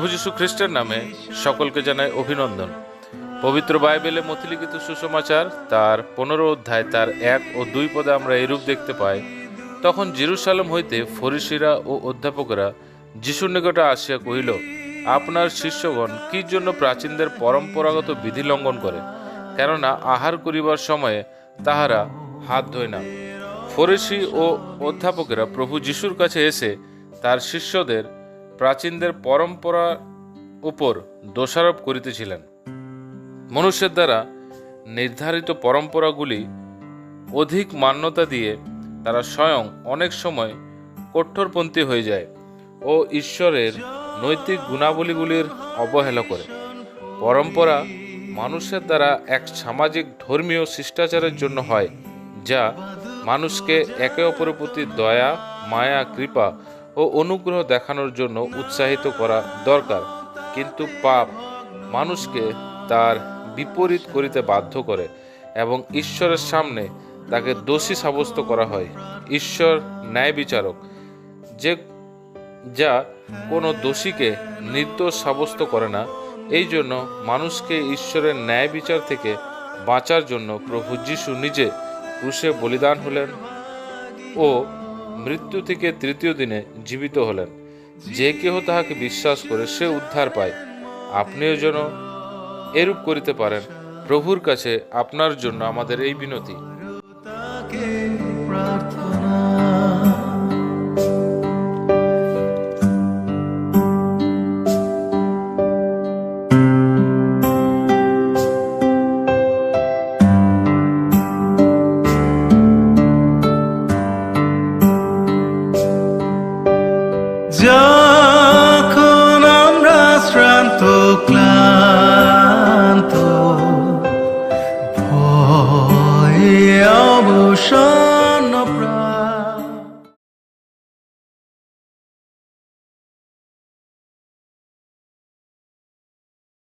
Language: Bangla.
প্রভু যীশু খ্রিস্টের নামে সকলকে জানায় অভিনন্দন। পবিত্র বাইবেলে মতিলিখিত সুসমাচার, তার পনেরো অধ্যায়, তার এক ও দুই পদে আমরা এরূপ দেখতে পাই, তখন জেরুসালেম হইতে ফরিসিরা ও অধ্যাপকরা যিশুর নিকটে আসিয়া কহিল, আপনার শিষ্যগণ কি জন্য প্রাচীনদের পরম্পরাগত বিধি লঙ্ঘন করে? কেননা আহার করিবার সময়ে তাহারা হাত ধোয় না। ফরিসি ও অধ্যাপকেরা প্রভু যিশুর কাছে এসে তার শিষ্যদের প্রাচীনদের পরম্পরার উপর দোষারোপ করিতেছিলেন। মনুষ্যের দ্বারা নির্ধারিত পরম্পরাগুলি অধিক মান্যতা দিয়ে তারা স্বয়ং অনেক সময় কঠোরপন্থী হয়ে যায় ও ঈশ্বরের নৈতিক গুণাবলীগুলির অবহেলা করে। পরম্পরা মানুষের দ্বারা এক সামাজিক ধর্মীয় শিষ্টাচারের জন্য হয়, যা মানুষকে একে অপরের প্রতি দয়া, মায়া, কৃপা ও অনুগ্রহ দেখানোর জন্য উৎসাহিত করা দরকার। কিন্তু পাপ মানুষকে তার বিপরীত করিতে বাধ্য করে এবং ঈশ্বরের সামনে তাকে দোষী সাব্যস্ত করা হয়। ঈশ্বর ন্যায় বিচারক, যে, যা কোনো দোষীকে নির্দোষ সাব্যস্ত করে না, এই জন্য মানুষকে ঈশ্বরের ন্যায় বিচার থেকে বাঁচার জন্য প্রভু যিশু নিজে ক্রুশে বলিদান হলেন ও মৃত্যু থেকে তৃতীয় দিনে জীবিত হলেন। যে কেহ তাহাকে বিশ্বাস করে সে উদ্ধার পায়। আপনিও যেন এরূপ করিতে পারেন। প্রভুর কাছে আপনার জন্য আমাদের এই বিনতি। প্রার্থনা যখন আমরা শ্রান্ত ক্লান্ত ভয়ে অবসর